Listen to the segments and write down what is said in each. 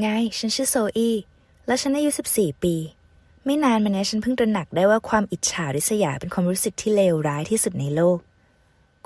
ไง ฉันชื่อโซอีและฉันอายุ 14 ปี ไม่นานมานี้ฉันเพิ่งตระหนักได้ว่าความอิจฉาริษยาเป็นความรู้สึกที่เลวร้ายที่สุดในโลก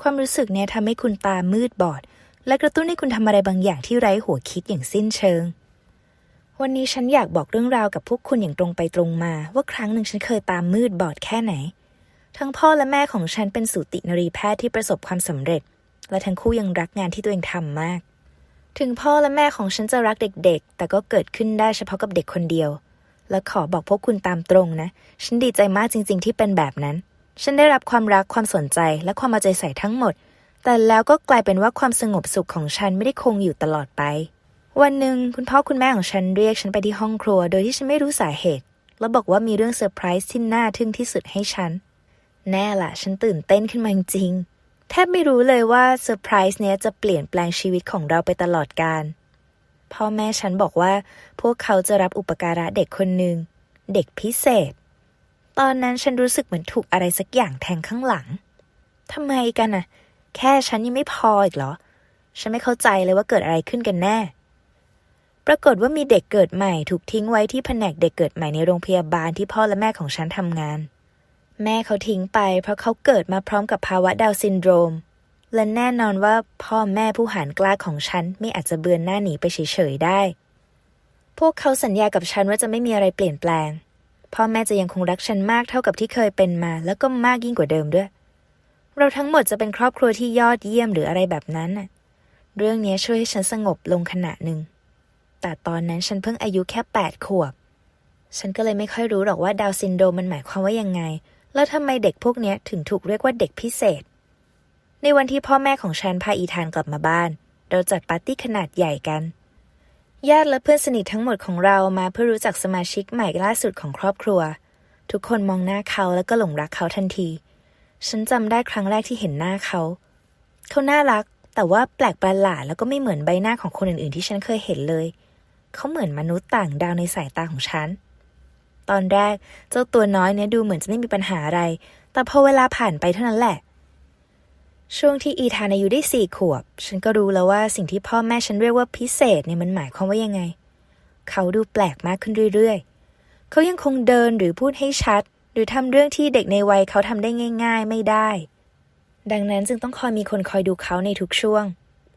ความรู้สึกนี้ทำให้คุณตามืดบอด และกระตุ้นให้คุณทำอะไรบางอย่างที่ไร้หัวคิดอย่างสิ้นเชิง วันนี้ฉันอยากบอกเรื่องราวกับพวกคุณอย่างตรงไปตรงมา ว่าครั้งหนึ่งฉันเคยตามืดบอดแค่ไหน ทั้งพ่อและแม่ของฉันเป็นสูตินรีแพทย์ที่ประสบความสำเร็จ และทั้งคู่ยังรักงานที่ตัวเองทำมาก ถึงพ่อและแม่ของฉันจะรักเด็กๆ แต่ก็เกิดขึ้นได้เฉพาะกับเด็กคนเดียว และขอบอกพวกคุณตามตรงนะ ฉันดีใจมากจริง ๆ ที่เป็นแบบนั้น ฉันได้รับความรักความสนใจและความเอาใจใส่ทั้งหมด แต่แล้วก็กลายเป็นว่าความสงบสุขของฉันไม่ได้คงอยู่ตลอดไป วันหนึ่งคุณพ่อคุณแม่ของฉันเรียกฉันไปที่ห้องครัว โดยที่ฉันไม่รู้สาเหตุ แล้วบอกว่ามีเรื่องเซอร์ไพรส์ที่น่าทึ่งที่สุดให้ฉัน แน่ล่ะฉันตื่นเต้นขึ้นมาจริงๆ แทบไม่รู้เลยว่าเซอร์ไพรส์เนี้ยจะเปลี่ยนแปลงชีวิตของเราไปตลอดกาลพ่อแม่ฉันบอกว่า พวกเขาจะรับอุปการะเด็กคนหนึ่ง เด็กพิเศษ ตอนนั้นฉันรู้สึกเหมือนถูกอะไรสักอย่างแทงข้างหลังทำไมกันน่ะแค่ฉันยังไม่พออีกเหรอ ฉันไม่เข้าใจเลยว่าเกิดอะไรขึ้นกันแน่ ปรากฏว่ามีเด็กเกิดใหม่ ถูกทิ้งไว้ที่แผนกเด็กเกิดใหม่ในโรงพยาบาลที่พ่อและแม่ของฉันทำงาน แม่เขาทิ้งไป เพราะเขาเกิดมาพร้อมกับภาวะดาวซินโดรม และแน่นอนว่าพ่อแม่ผู้หารกล้าของฉันไม่อาจจะเบือนหน้าหนีไปเฉยๆได้ พวกเขาสัญญากับฉันว่าจะไม่มีอะไรเปลี่ยนแปลง พ่อแม่จะยังคงรักฉันมากเท่ากับที่เคยเป็นมา แล้วก็มากยิ่งกว่าเดิมด้วย เราทั้งหมดจะเป็นครอบครัวที่ยอดเยี่ยมหรืออะไรแบบนั้นน่ะเรื่องนี้ช่วยให้ฉันสงบลงขณะหนึ่ง แต่ตอนนั้นฉันเพิ่งอายุแค่แปดขวบ ฉันก็เลยไม่ค่อยรู้หรอกว่าดาวซินโดรมมันหมายความว่ายังไง แล้วทำไมเด็กพวกนี้ถึงถูกเรียกว่าเด็กพิเศษ ในวันที่พ่อแม่ของฉันพาอีธานกลับมาบ้าน เราจัดปาร์ตี้ขนาดใหญ่กัน ญาติและเพื่อนสนิททั้งหมดของเรามาเพื่อรู้จักสมาชิกใหม่ล่าสุดของครอบครัว ทุกคนมองหน้าเขาแล้วก็หลงรักเขาทันที ฉันจำได้ครั้งแรกที่เห็นหน้าเขา เขาน่ารักแต่ว่าแปลกประหลาดแล้วก็ไม่เหมือนใบหน้าของคนอื่นๆ ที่ฉันเคยเห็นเลย เขาเหมือนมนุษย์ต่างดาวในสายตาของฉัน ตอนแรกเจ้าตัวน้อยเนี่ยดูเหมือนจะไม่มีปัญหาอะไร แต่พอเวลาผ่านไปเท่านั้นแหละ ช่วงที่อีธานอายุได้สี่ขวบ ฉันก็รู้แล้วว่าสิ่งที่พ่อแม่ฉันเรียกว่าพิเศษเนี่ยมันหมายความว่ายังไง เขาดูแปลกมากขึ้นเรื่อยๆ เขายังคงเดินหรือพูดให้ชัด หรือทำเรื่องที่เด็กในวัยเขาทำได้ง่าย ๆ ไม่ได้ ดังนั้นจึงต้องคอยมีคนคอยดูเขาในทุกช่วง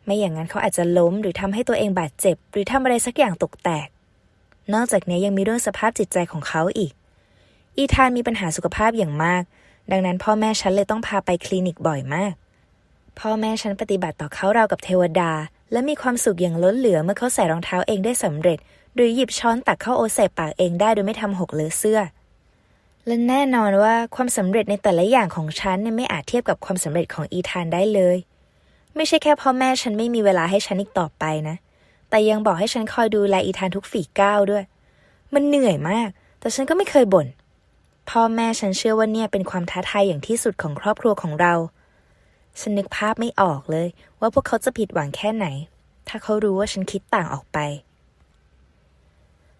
ไม่อย่างนั้นเขาอาจจะล้มหรือทำให้ตัวเองบาดเจ็บ หรือทำอะไรสักอย่างตกแตก นอกจากนี้ยังมีเรื่องสภาพจิตใจของเขาอีก อีธานมีปัญหาสุขภาพอย่างมาก ดังนั้นพ่อแม่ฉันเลยต้องพาไปคลินิกบ่อยมาก พ่อแม่ฉันปฏิบัติต่อเขาราวกับเทวดา และมีความสุขอย่างล้นเหลือเมื่อเขาใส่รองเท้าเองได้สำเร็จ หรือหยิบช้อนตักข้าวโอใส่ปากเองได้โดยไม่ทำหกเลอะเสื้อ และแน่นอนว่าความสำเร็จในแต่ละอย่างของฉันเนี่ยไม่อาจเทียบกับความสำเร็จของอีธานได้เลย ไม่ใช่แค่พ่อแม่ฉันไม่มีเวลาให้ฉันอีกต่อไปนะ แต่ยังบอกให้ฉันคอยดูแลอีธานทุกฝีก้าวด้วย มันเหนื่อยมาก แต่ฉันก็ไม่เคยบ่น พ่อแม่ฉันเชื่อว่าเนี่ยเป็นความท้าทายอย่างที่สุดของครอบครัวของเรา ฉันนึกภาพไม่ออกเลย ว่าพวกเขาจะผิดหวังแค่ไหน ถ้าเขารู้ว่าฉันคิดต่างออกไป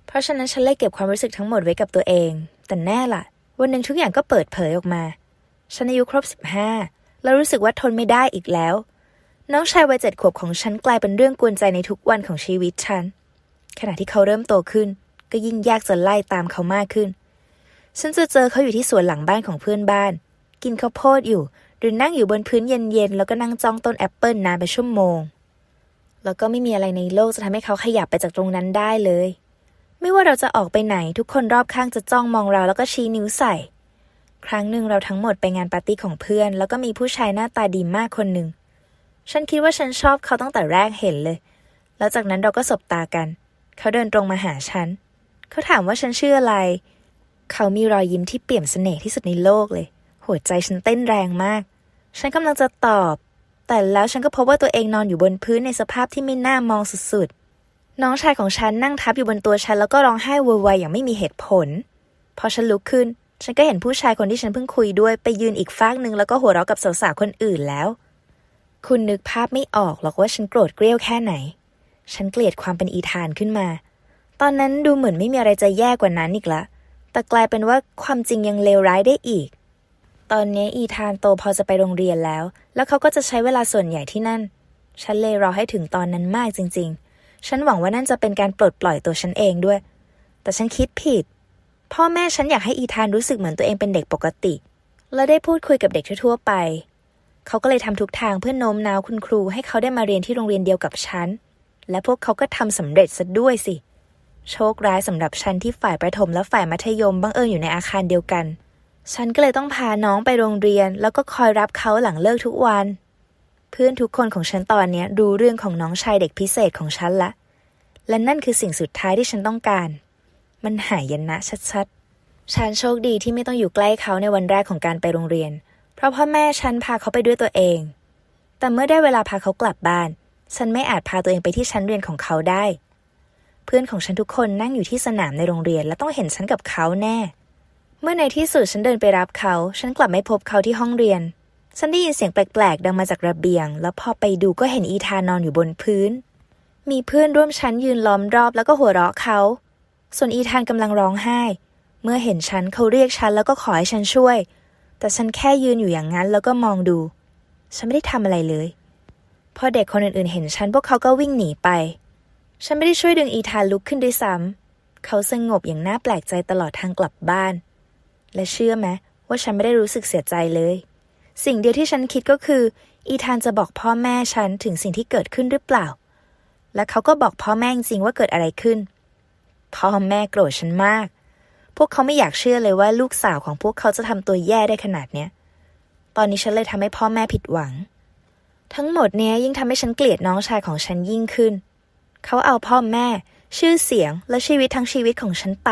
เพราะฉะนั้นฉันเลยเก็บความรู้สึกทั้งหมดไว้กับตัวเอง แต่แน่ล่ะ วันหนึ่งทุกอย่างก็เปิดเผยออกมา ฉันอายุครบสิบห้าแล้วรู้สึกว่าทนไม่ได้อีกแล้ว น้องชายวัยเจ็ดขวบของฉันกลายเป็นเรื่องกวนใจในทุกวันของชีวิตฉัน ขณะที่เขาเริ่มโตขึ้น ก็ยิ่งยากจะไล่ตามเขามากขึ้น ฉันจะเจอเขาอยู่ที่สวนหลังบ้านของเพื่อนบ้าน กินข้าวโพดอยู่ หรือนั่งอยู่บนพื้นเย็นๆ แล้วก็นั่งจ้องต้นแอปเปิลนานไปชั่วโมง แล้วก็ไม่มีอะไรในโลกจะทำให้เขาขยับไปจากตรงนั้นได้เลย ไม่ว่าเราจะออกไปไหนทุกคนรอบข้างจะจ้องมองเราแล้วก็ชี้นิ้วใส่ ครั้งหนึ่งเราทั้งหมดไปงานปาร์ตี้ของเพื่อน แล้วก็มีผู้ชายหน้าตาดีมากคนหนึ่ง ฉันคิดว่าฉันชอบเขาตั้งแต่แรกเห็นเลย แล้วจากนั้นเราก็สบตากัน เขาเดินตรงมาหาฉัน เขาถามว่าฉันชื่ออะไร เขามีรอยยิ้มที่เปี่ยมเสน่ห์ที่สุดในโลกเลย หัวใจฉันเต้นแรงมาก ฉันกำลังจะตอบ แต่แล้วฉันก็พบว่าตัวเองนอนอยู่บนพื้นในสภาพที่ไม่น่ามองสุดๆ น้องชายของฉันนั่งทับอยู่บนตัวฉันแล้วก็ร้องไห้โวยวายอย่างไม่มีเหตุผล พอฉันลุกขึ้น ฉันก็เห็นผู้ชายคนที่ฉันเพิ่งคุยด้วยไปยืนอีกฟากหนึ่งแล้วก็หัวเราะกับสาวๆคนอื่นแล้ว คุณนึกภาพไม่ออกหรอกว่าฉันโกรธเกรี้ยวแค่ไหน ฉันเกลียดความเป็นอีธานขึ้นมา ตอนนั้นดูเหมือนไม่มีอะไรจะแย่กว่านั้นอีกละ แต่กลายเป็นว่าความจริงยังเลวร้ายได้อีก ตอนนี้อีธานโตพอจะไปโรงเรียนแล้ว แล้วเขาก็จะใช้เวลาส่วนใหญ่ที่นั่น ฉันเลยรอให้ถึงตอนนั้นมากจริงฉันหวังว่านั่นจะเป็นการปลดปล่อยตัวฉันเองด้วย แต่ฉันคิดผิด พ่อแม่ฉันอยากให้อีธานรู้สึกเหมือนตัวเองเป็นเด็กปกติ และได้พูดคุยกับเด็กทั่วไป เขาก็เลยทำทุกทางเพื่อโน้มน้าวคุณครู ให้เขาได้มาเรียนที่โรงเรียนเดียวกับฉัน และพวกเขาก็ทำสำเร็จซะด้วยสิ โชคร้ายสำหรับฉันที่ฝ่ายประถมและฝ่ายมัธยมบังเอิญอยู่ในอาคารเดียวกัน ฉันก็เลยต้องพาน้องไปโรงเรียน แล้วก็คอยรับเขาหลังเลิกทุกวัน เพื่อนทุกคนของฉันตอนนี้ยรู้เรื่องของน้องชายเด็กพิเศษของฉันละ และนั่นคือสิ่งสุดท้ายที่ฉันต้องการ มันหายยันะชัดๆ ฉันโชคดีที่ไม่ต้องอยู่ใกล้เขาในวันแรกของการไปโรงเรียน เพราะพ่อแม่ฉันพาเขาไปด้วยตัวเอง แต่เมื่อได้เวลาพาเขากลับบ้าน ฉันไม่อาจพาตัวเองไปที่ชั้นเรียนของเขาได้ เพื่อนของฉันทุกคนนั่งอยู่ที่สนามในโรงเรียนและต้องเห็นฉันกับเขาแน่ เมื่อในที่สุดฉันเดินไปรับเขา ฉันกลับไม่พบเขาที่ห้องเรียน ฉันได้ยินเสียงแปลกๆ ดังมาจากระเบียง แล้วพอไปดูก็เห็นอีธานอนอยู่บนพื้น มีเพื่อนร่วมชั้นยืนล้อมรอบแล้วก็หัวเราะเขา ส่วนอีธานกำลังร้องไห้ เมื่อเห็นฉันเขาเรียกฉันแล้วก็ขอให้ฉันช่วย แต่ฉันแค่ยืนอยู่อย่างนั้นแล้วก็มองดู ฉันไม่ได้ทำอะไรเลย พอเด็กคนอื่นๆ เห็นฉันพวกเขาก็วิ่งหนีไป ฉันไม่ได้ช่วยดึงอีธานลุกขึ้นด้วยซ้ำเขาสงบอย่างน่าแปลกใจตลอดทางกลับบ้าน และเชื่อไหมว่าฉันไม่ได้รู้สึกเสียใจเลย สิ่งเดียวที่ฉันคิดก็คือ อีธานจะบอกพ่อแม่ฉันถึงสิ่งที่เกิดขึ้นหรือเปล่า และเขาก็บอกพ่อแม่จริงว่าเกิดอะไรขึ้น พ่อแม่โกรธฉันมาก พวกเขาไม่อยากเชื่อเลยว่าลูกสาวของพวกเขาจะทำตัวแย่ได้ขนาดเนี้ย ตอนนี้ฉันเลยทำให้พ่อแม่ผิดหวัง ทั้งหมดเนี้ยยิ่งทำให้ฉันเกลียดน้องชายของฉันยิ่งขึ้น เขาเอาพ่อแม่ ชื่อเสียงและชีวิตทั้งชีวิตของฉันไป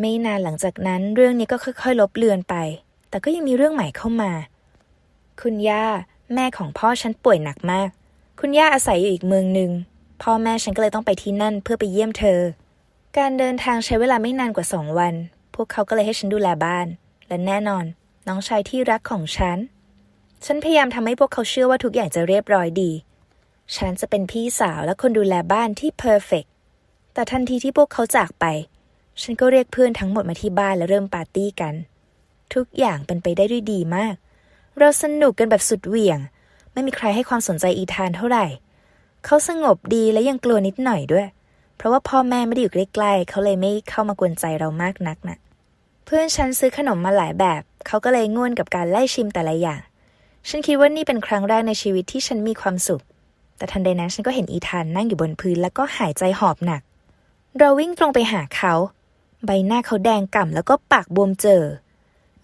ไม่นานหลังจากนั้นเรื่องนี้ก็ค่อยๆ ลบเลือนไป แต่ก็ยังมีเรื่องใหม่เข้ามา คุณย่า แม่ของพ่อฉันป่วยหนักมาก คุณย่าอาศัยอยู่อีกเมืองหนึ่งพ่อแม่ฉันก็เลยต้องไปที่นั่นเพื่อไปเยี่ยมเธอ การเดินทางใช้เวลาไม่นานกว่าสองวัน พวกเขาก็เลยให้ฉันดูแลบ้าน และแน่นอน น้องชายที่รักของฉัน ฉันพยายามทำให้พวกเขาเชื่อว่าทุกอย่างจะเรียบร้อยดี ฉันจะเป็นพี่สาวและคนดูแลบ้านที่เพอร์เฟกแต่ทันทีที่พวกเขาจากไป ฉันก็เรียกเพื่อนทั้งหมดมาที่บ้านและเริ่มปาร์ตี้กัน ทุกอย่างเป็นไปได้ด้วยดีมาก เราสนุกกันแบบสุดเหวี่ยง ไม่มีใครให้ความสนใจอีธานเท่าไหร่ เขาสงบดีและยังกลัวนิดหน่อยด้วย เพราะว่าพ่อแม่ไม่ได้อยู่ใกล้ๆเขาเลยไม่เข้ามากวนใจเรามากนักนะเพื่อนฉันซื้อขนมมาหลายแบบ เขาก็เลยง่วนกับการไล่ชิมแต่ละอย่าง ฉันคิดว่านี่เป็นครั้งแรกในชีวิตที่ฉันมีความสุข แต่ทันใดนั้นฉันก็เห็นอีธานนั่งอยู่บนพื้นแล้วก็หายใจหอบหนัก เราวิ่งตรงไปหาเขา ใบหน้าเขาแดงก่ำแล้วก็ปากบวมเจอ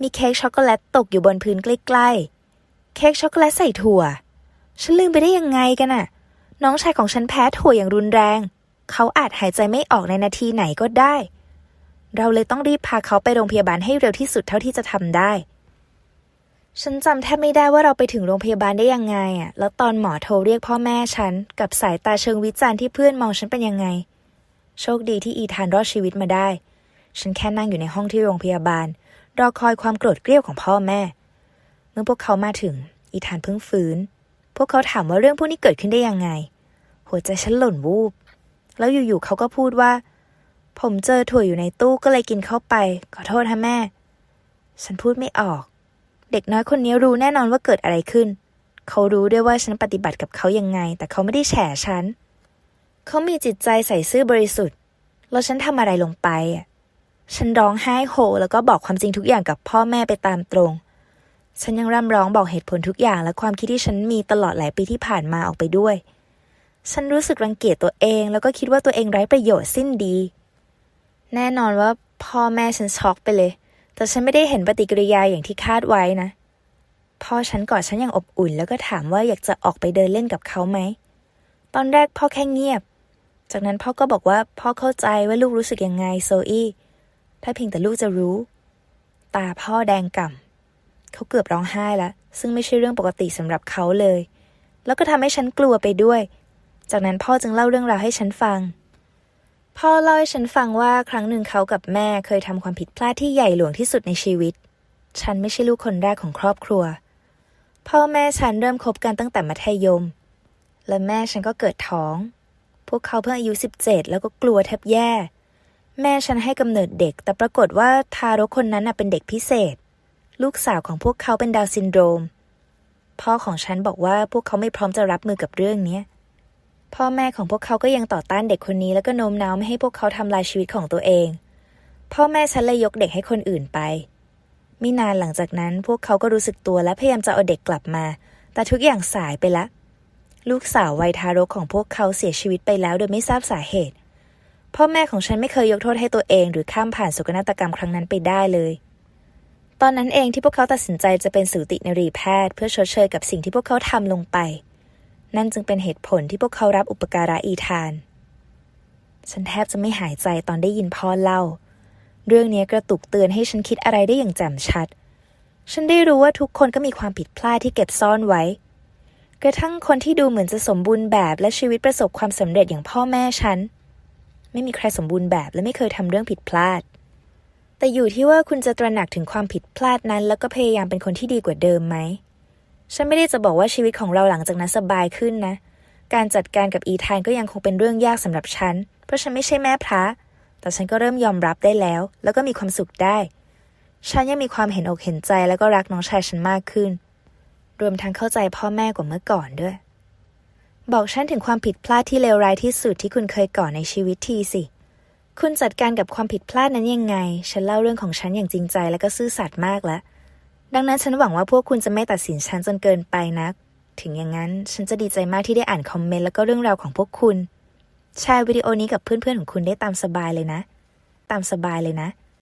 มีเค้กช็อกโกแลตตกอยู่บนพื้นใกล้ๆ เค้กช็อกโกแลตใส่ถั่ว ฉันลืมไปได้ยังไงกันน่ะน้องชายของฉันแพ้ถั่วอย่างรุนแรง เขาอาจหายใจไม่ออกในนาทีไหนก็ได้ เราเลยต้องรีบพาเขาไปโรงพยาบาลให้เร็วที่สุดเท่าที่จะทำได้ ฉันจำแทบไม่ได้ว่าเราไปถึงโรงพยาบาลได้ยังไงอะ แล้วตอนหมอโทรเรียกพ่อแม่ฉัน กับสายตาเชิงวิจารณ์ที่เพื่อนมองฉันเป็นยังไง โชคดีที่อีธานรอดชีวิตมาได้ ฉันแค่นั่งอยู่ในห้องที่โรงพยาบาล รอคอยความโกรธเกรี้ยวของพ่อแม่ เมื่อพวกเขามาถึง อีธานเพิ่งฟื้น พวกเขาถามว่าเรื่องพวกนี้เกิดขึ้นได้ยังไง หัวใจฉันหล่นวูบ แล้วอยู่ๆเขาก็พูดว่า ผมเจอถั่วอยู่ในตู้ก็เลยกินเข้าไป ขอโทษนะแม่ ฉันพูดไม่ออก เด็กน้อยคนนี้รู้แน่นอนว่าเกิดอะไรขึ้น เขารู้ด้วยว่าฉันปฏิบัติกับเขายังไง แต่เขาไม่ได้แฉฉัน เขามีจิตใจใส่ซื่อบริสุทธิ์ แล้วฉันทำอะไรลงไปอะฉันร้องไห้โฮแล้วก็บอกความจริงทุกอย่างกับพ่อแม่ไปตามตรง ฉันยังร่ำร้องบอกเหตุผลทุกอย่างและความคิดที่ฉันมีตลอดหลายปีที่ผ่านมาออกไปด้วย ฉันรู้สึกรังเกียจตัวเอง แล้วก็คิดว่าตัวเองไร้ประโยชน์สิ้นดี แน่นอนว่าพ่อแม่ฉันช็อกไปเลย แต่ฉันไม่ได้เห็นปฏิกิริยาอย่างที่คาดไว้นะ พ่อฉันกอดฉันอย่างอบอุ่น แล้วก็ถามว่าอยากจะออกไปเดินเล่นกับเขาไหม ตอนแรกพ่อแค่เงียบ จากนั้นพ่อก็บอกว่าพ่อเข้าใจว่าลูกรู้สึกยังไงโซอี้ ถ้าเพียงแต่ลูกจะรู้ ตาพ่อแดงก่ำเขาเกือบร้องไห้ล้วซึ่งไม่ใช่เรื่องปกติสำหรับเขาเลย แล้วก็ทำให้ฉันกลัวไปด้วย จากนั้นพ่อจึงเล่าเรื่องราวให้ฉันฟัง พ่อเล่าให้ฉันฟังว่าครั้งหนึ่งเขากับแม่เคยทำความผิดพลาดที่ใหญ่หลวงที่สุดในชีวิต ฉันไม่ใช่ลูกคนแรกของครอบครัว พ่อแม่ฉันเริ่มคบกันตั้งแต่มัธยม และแม่ฉันก็เกิดท้อง พวกเขาเพิ่งอายุ 17 แล้วก็กลัวแทบแย่ แม่ฉันให้กำเนิดเด็ก แต่ปรากฏว่าทารกคนนั้นเป็นเด็กพิเศษ ลูกสาวของพวกเขาเป็นดาวซินโดรม พ่อของฉันบอกว่าพวกเขาไม่พร้อมจะรับมือกับเรื่องนี้ พ่อแม่ของพวกเขาก็ยังต่อต้านเด็กคนนี้แล้วก็โน้มน้าวไม่ให้พวกเขาทำลายชีวิตของตัวเอง พ่อแม่ฉันเลยยกเด็กให้คนอื่นไป ไม่นานหลังจากนั้นพวกเขาก็รู้สึกตัวและพยายามจะเอาเด็กกลับมา แต่ทุกอย่างสายไปละ ลูกสาววัยทารกของพวกเขาเสียชีวิตไปแล้วโดยไม่ทราบสาเหตุ พ่อแม่ของฉันไม่เคยยกโทษให้ตัวเอง หรือข้ามผ่านโศกนาฏกรรมครั้งนั้นไปได้เลย ตอนนั้นเองที่พวกเขาตัดสินใจจะเป็นสูตินรีแพทย์ เพื่อชดเชยกับสิ่งที่พวกเขาทำลงไป นั่นจึงเป็นเหตุผลที่พวกเขารับอุปการะอีทาน ฉันแทบจะไม่หายใจตอนได้ยินพ่อเล่า เรื่องนี้กระตุกเตือนให้ฉันคิดอะไรได้อย่างแจ่มชัด ฉันได้รู้ว่าทุกคนก็มีความผิดพลาดที่เก็บซ่อนไว้ กระทั่งคนที่ดูเหมือนจะสมบูรณ์แบบและชีวิตประสบความสำเร็จอย่างพ่อแม่ฉัน ไม่มีใครสมบูรณ์แบบและไม่เคยทำเรื่องผิดพลาด แต่อยู่ที่ว่าคุณจะตระหนักถึงความผิดพลาดนั้น แล้วก็พยายามเป็นคนที่ดีกว่าเดิมไหม ฉันไม่ได้จะบอกว่าชีวิตของเราหลังจากนั้นสบายขึ้นนะ การจัดการกับอีธานก็ยังคงเป็นเรื่องยากสำหรับฉัน เพราะฉันไม่ใช่แม่พระ แต่ฉันก็เริ่มยอมรับได้แล้ว แล้วก็มีความสุขได้ ฉันยังมีความเห็นอกเห็นใจแล้วก็รักน้องชายฉันมากขึ้น รวมทั้งเข้าใจพ่อแม่กว่าเมื่อก่อนด้วย บอกฉันถึงความผิดพลาดที่เลวร้ายที่สุดที่คุณเคยก่อในชีวิตทีสิ คุณจัดการกับความผิดพลาดนั้นยังไง ฉันเล่าเรื่องของฉันอย่างจริงใจและก็ซื่อสัตย์มากแล้ว ดังนั้นฉันหวังว่าพวกคุณจะไม่ตัดสินฉันจนเกินไปนัก ถึงอย่างนั้นฉันจะดีใจมากที่ได้อ่านคอมเมนต์แล้วก็เรื่องราวของพวกคุณ แชร์วิดีโอนี้กับเพื่อนๆของคุณได้ตามสบายเลยนะ ตามสบายเลยนะ